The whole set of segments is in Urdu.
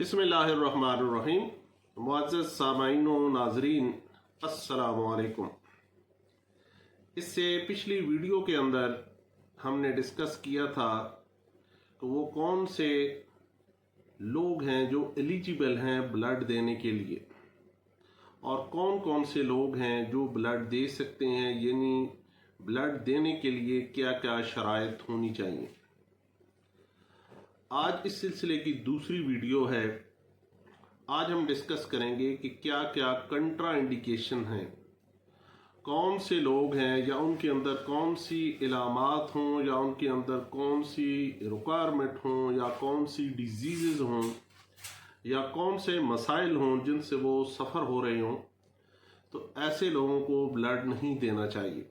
بسم اللہ الرحمن الرحیم۔ معزز سامعین و ناظرین، السلام علیکم۔ اس سے پچھلی ویڈیو کے اندر ہم نے ڈسکس کیا تھا کہ وہ کون سے لوگ ہیں جو ایلیجیبل ہیں بلڈ دینے کے لیے۔ اور کون کون سے لوگ ہیں جو بلڈ دے سکتے ہیں یعنی بلڈ دینے کے لیے کیا کیا شرائط ہونی چاہیے۔ آج اس سلسلے کی دوسری ویڈیو ہے۔ آج ہم ڈسکس کریں گے کہ کیا کیا کنٹرا انڈیکیشن ہیں۔ کون سے لوگ ہیں یا ان کے اندر کون سی علامات ہوں یا ان کے اندر کون سی ریکوائرمنٹ ہوں یا کون سی ڈیزیزز ہوں یا کون سے مسائل ہوں جن سے وہ سفر ہو رہے ہوں، تو ایسے لوگوں کو بلڈ نہیں دینا چاہیے۔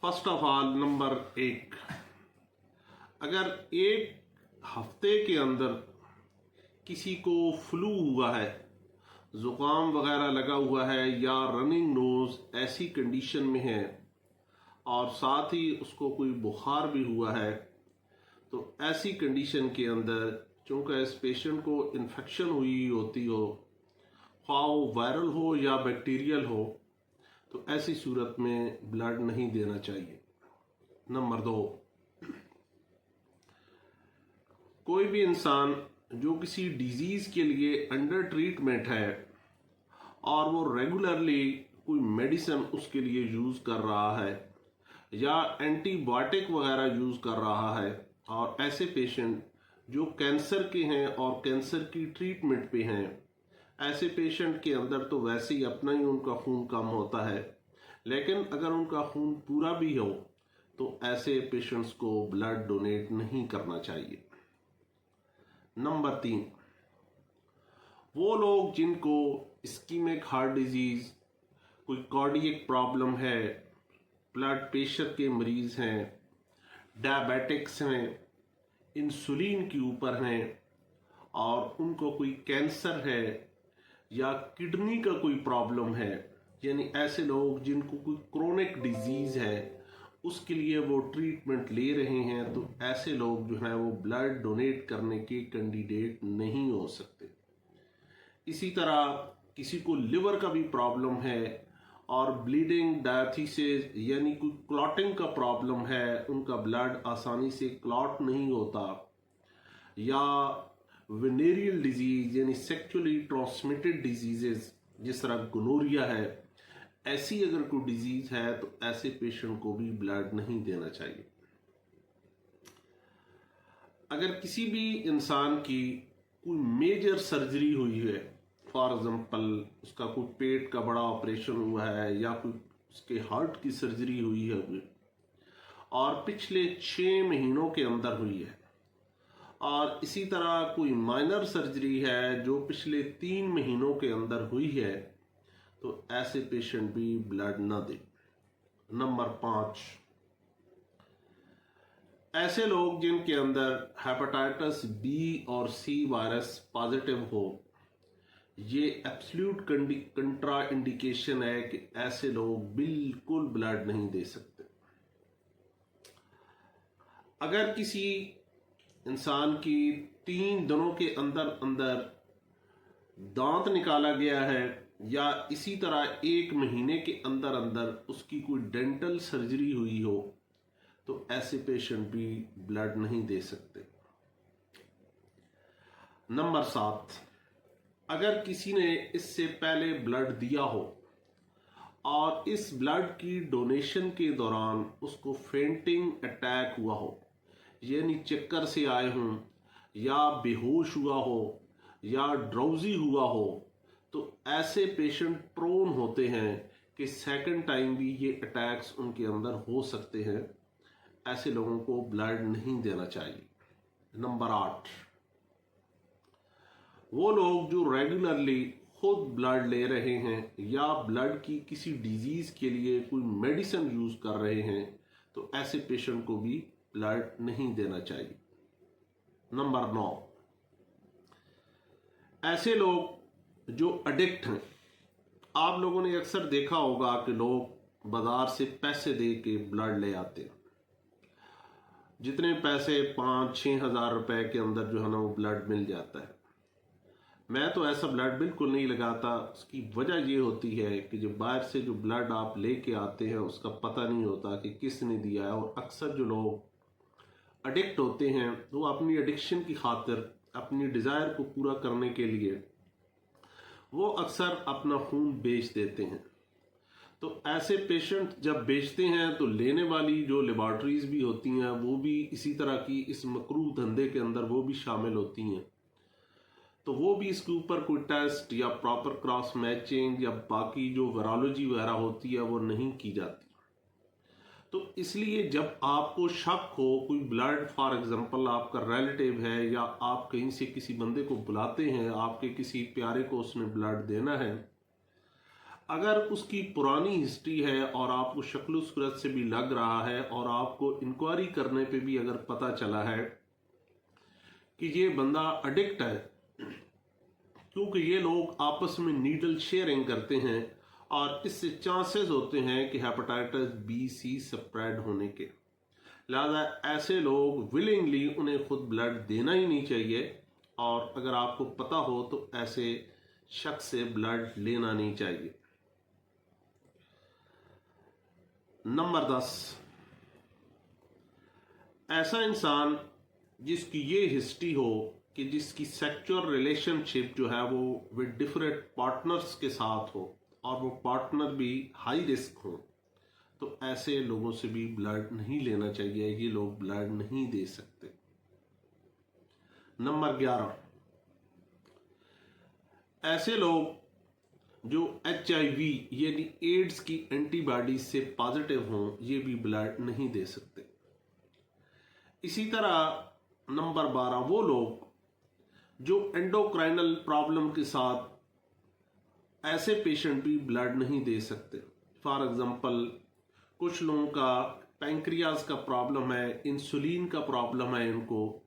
فرسٹ آف آل نمبر ایک اگر ایک ہفتے کے اندر کسی کو فلو ہوا ہے، زکام وغیرہ لگا ہوا ہے یا رننگ نوز ایسی کنڈیشن میں ہے اور ساتھ ہی اس کو کوئی بخار بھی ہوا ہے، تو ایسی کنڈیشن کے اندر چونکہ اس پیشنٹ کو انفیکشن ہوئی ہوتی ہو، خواہ وائرل ہو یا بیکٹیریل ہو، تو ایسی صورت میں بلڈ نہیں دینا چاہیے۔ نمبر دو۔ کوئی بھی انسان جو کسی ڈیزیز کے لیے انڈر ٹریٹمنٹ ہے اور وہ ریگولرلی کوئی میڈیسن اس کے لیے یوز کر رہا ہے یا اینٹی بایوٹک وغیرہ یوز کر رہا ہے اور ایسے پیشنٹ جو کینسر کے ہیں اور کینسر کی ٹریٹمنٹ پہ ہیں، ایسے پیشنٹ کے اندر تو ویسے ہی اپنا ہی ان کا خون کم ہوتا ہے۔ لیکن اگر ان کا خون پورا بھی ہو، تو ایسے پیشنٹس کو بلڈ ڈونیٹ نہیں کرنا چاہیے۔ نمبر تین۔ وہ لوگ جن کو اسکیمک ہارٹ ڈیزیز، کوئی کارڈیک پرابلم ہے، بلڈ پریشر کے مریض ہیں ڈائبیٹکس ہیں، انسولین کے اوپر ہیں اور ان کو کوئی کینسر ہے یا کڈنی کا کوئی پرابلم ہے یعنی ایسے لوگ جن کو کوئی کرونک ڈیزیز ہے اس کے لیے وہ ٹریٹمنٹ لے رہے ہیں، تو ایسے لوگ جو ہیں وہ بلڈ ڈونیٹ کرنے کے کینڈیڈیٹ نہیں ہو سکتے۔ اسی طرح کسی کو لیور کا بھی پرابلم ہے اور بلیڈنگ ڈائتھیسز یعنی کوئی کلاٹنگ کا پرابلم ہے، ان کا بلڈ آسانی سے کلاٹ نہیں ہوتا۔ یا ونیریل ڈیزیز یعنی سیکچولی ٹرانسمیٹڈ ڈیزیزز جس طرح گلوریا ہے۔ ایسی اگر کوئی ڈیزیز ہے تو ایسے پیشنٹ کو بھی بلڈ نہیں دینا چاہیے۔ اگر کسی بھی انسان کی کوئی میجر سرجری ہوئی ہے فار ایگزامپل اس کا کوئی پیٹ کا بڑا آپریشن ہوا ہے یا کوئی اس کے ہارٹ کی سرجری ہوئی ہے، اور پچھلے چھ مہینوں کے اندر ہوئی ہے، اور اسی طرح کوئی مائنر سرجری ہے جو پچھلے تین مہینوں کے اندر ہوئی ہے تو ایسے پیشنٹ بھی بلڈ نہ دے۔ نمبر پانچ۔ ایسے لوگ جن کے اندر ہیپاٹائٹس بی اور سی وائرس پازیٹیو ہو، یہ ایپسلیوٹ کنٹرا انڈیکیشن ہے کہ ایسے لوگ بالکل بلڈ نہیں دے سکتے۔ اگر کسی انسان کی تین دنوں کے اندر اندر دانت نکالا گیا ہے یا اسی طرح ایک مہینے کے اندر اندر اس کی کوئی ڈینٹل سرجری ہوئی ہو، تو ایسے پیشنٹ بھی بلڈ نہیں دے سکتے۔ نمبر سات، اگر کسی نے اس سے پہلے بلڈ دیا ہو اور اس بلڈ کی ڈونیشن کے دوران اس کو فینٹنگ اٹیک ہوا ہو یعنی چکر سے آئے ہوں، یا بے ہوش ہوا ہو، یا ڈراؤزی ہوا ہو تو ایسے پیشنٹ پرون ہوتے ہیں کہ سیکنڈ ٹائم بھی یہ اٹیکس ان کے اندر ہو سکتے ہیں۔ ایسے لوگوں کو بلڈ نہیں دینا چاہیے۔ نمبر آٹھ وہ لوگ جو ریگولرلی خود بلڈ لے رہے ہیں یا بلڈ کی کسی ڈیزیز کے لیے کوئی میڈیسن یوز کر رہے ہیں، تو ایسے پیشنٹ کو بھی بلڈ نہیں دینا چاہیے۔ نمبر نو. ایسے لوگ جو اڈکٹ ہیں۔ آپ لوگوں نے اکثر دیکھا ہوگا کہ لوگ بازار سے پیسے دے کے بلڈ لے آتے ہیں۔ جتنے پیسے پانچ چھ ہزار روپے کے اندر جو ہے نا وہ بلڈ مل جاتا ہے۔ میں تو ایسا بلڈ بالکل نہیں لگاتا۔ اس کی وجہ یہ ہوتی ہے کہ جو باہر سے جو بلڈ آپ لے کے آتے ہیں، اس کا پتہ نہیں ہوتا کہ کس نے دیا ہے۔ اور اکثر جو لوگ اڈکٹ ہوتے ہیں، وہ اپنی اڈکشن کی خاطر، اپنی ڈیزائر کو پورا کرنے کے لیے وہ اکثر اپنا خون بیچ دیتے ہیں۔ تو ایسے پیشنٹ جب بیچتے ہیں تو لینے والی جو لیبارٹریز بھی ہوتی ہیں، وہ بھی اسی طرح کی اس مکرو دھندے کے اندر وہ بھی شامل ہوتی ہیں۔ تو وہ بھی اس کے اوپر کوئی ٹیسٹ یا پراپر کراس میچنگ یا باقی جو ورالوجی وغیرہ ہوتی ہے، وہ نہیں کی جاتی۔ تو اس لیے جب آپ کو شک ہو، کوئی بلڈ فار ایگزامپل آپ کا ریلیٹیو ہے یا آپ کہیں سے کسی بندے کو بلاتے ہیں، آپ کے کسی پیارے کو اس نے بلڈ دینا ہے، اگر اس کی پرانی ہسٹری ہے اور آپ کو شکل و صورت سے بھی لگ رہا ہے اور آپ کو انکوائری کرنے پہ بھی اگر پتہ چلا ہے کہ یہ بندہ اڈکٹ ہے، کیونکہ یہ لوگ آپس میں نیڈل شیئرنگ کرتے ہیں اور اس سے چانسز ہوتے ہیں کہ ہیپاٹائٹس بی سی سپریڈ ہونے کے۔ لہذا ایسے لوگ ولنگلی انہیں خود بلڈ دینا ہی نہیں چاہیے۔ اور اگر آپ کو پتہ ہو تو ایسے شخص سے بلڈ لینا نہیں چاہیے۔ نمبر دس۔ ایسا انسان جس کی یہ ہسٹری ہو کہ جس کی سیکچور ریلیشن شپ جو ہے وہ ود ڈفرینٹ پارٹنرس کے ساتھ ہو۔ اور وہ پارٹنر بھی ہائی رسک ہوں۔ تو ایسے لوگوں سے بھی بلڈ نہیں لینا چاہیے، یہ لوگ بلڈ نہیں دے سکتے۔ نمبر گیارہ۔ ایسے لوگ جو ایچ آئی وی یعنی ایڈز کی اینٹی باڈی سے پازیٹیو ہوں، یہ بھی بلڈ نہیں دے سکتے۔ اسی طرح نمبر بارہ، وہ لوگ جو انڈوکرائنل پرابلم کے ساتھ ایسے پیشنٹ بھی بلڈ نہیں دے سکتے. فار ایگزامپل کچھ لوگوں کا پینکریاز کا پرابلم ہے انسولین کا پرابلم ہے ان کو.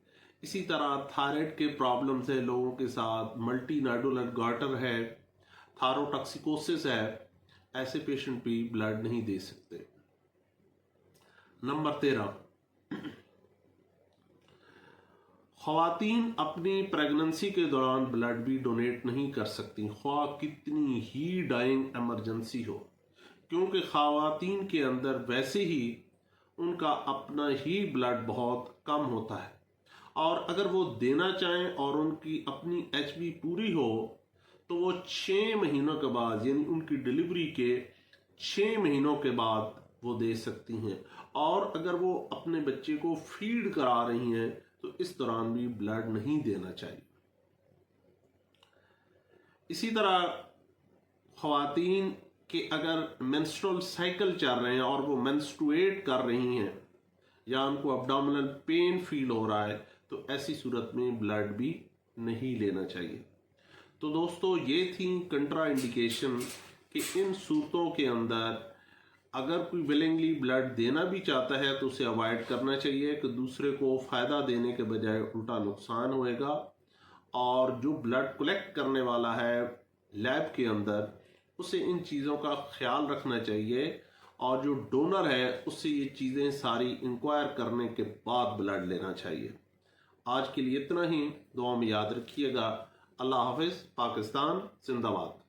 اسی طرح تھائرائڈ کے پرابلمس ہیں لوگوں کے ساتھ. ملٹی نائڈولر گارٹر ہے تھاروٹکسیکوسس ہے. ایسے پیشنٹ بھی بلڈ نہیں دے سکتے. نمبر تیرہ. خواتین اپنی پریگننسی کے دوران بلڈ بھی ڈونیٹ نہیں کر سکتی۔ خواہ کتنی ہی ڈائنگ ایمرجنسی ہو۔ کیونکہ خواتین کے اندر ویسے ہی ان کا اپنا ہی بلڈ بہت کم ہوتا ہے۔ اور اگر وہ دینا چاہیں اور ان کی اپنی ایچ بی پوری ہو، تو وہ چھ مہینوں کے بعد یعنی ان کی ڈیلیوری کے چھ مہینوں کے بعد وہ دے سکتی ہیں۔ اور اگر وہ اپنے بچے کو فیڈ کرا رہی ہیں تو اس دوران بھی بلڈ نہیں دینا چاہیے۔ اسی طرح خواتین کے اگر مینسٹرول سائیکل چل رہے ہیں اور وہ مینسٹویٹ کر رہی ہیں یا ان کو ابڈامنل پین فیل ہو رہا ہے، تو ایسی صورت میں بلڈ بھی نہیں لینا چاہیے۔ تو دوستو، یہ تھیں کنٹرا انڈیکیشن کہ ان صورتوں کے اندر اگر کوئی ولنگلی بلڈ دینا بھی چاہتا ہے تو اسے اوائڈ کرنا چاہیے کہ دوسرے کو فائدہ دینے کے بجائے الٹا نقصان ہوئے گا۔ اور جو بلڈ کلیکٹ کرنے والا ہے لیب کے اندر، اسے ان چیزوں کا خیال رکھنا چاہیے۔ اور جو ڈونر ہے اس سے یہ چیزیں ساری انکوائر کرنے کے بعد بلڈ لینا چاہیے۔ آج کے لیے اتنا ہی۔ دعا میں یاد رکھیے گا۔ اللہ حافظ، پاکستان، زندہ باد۔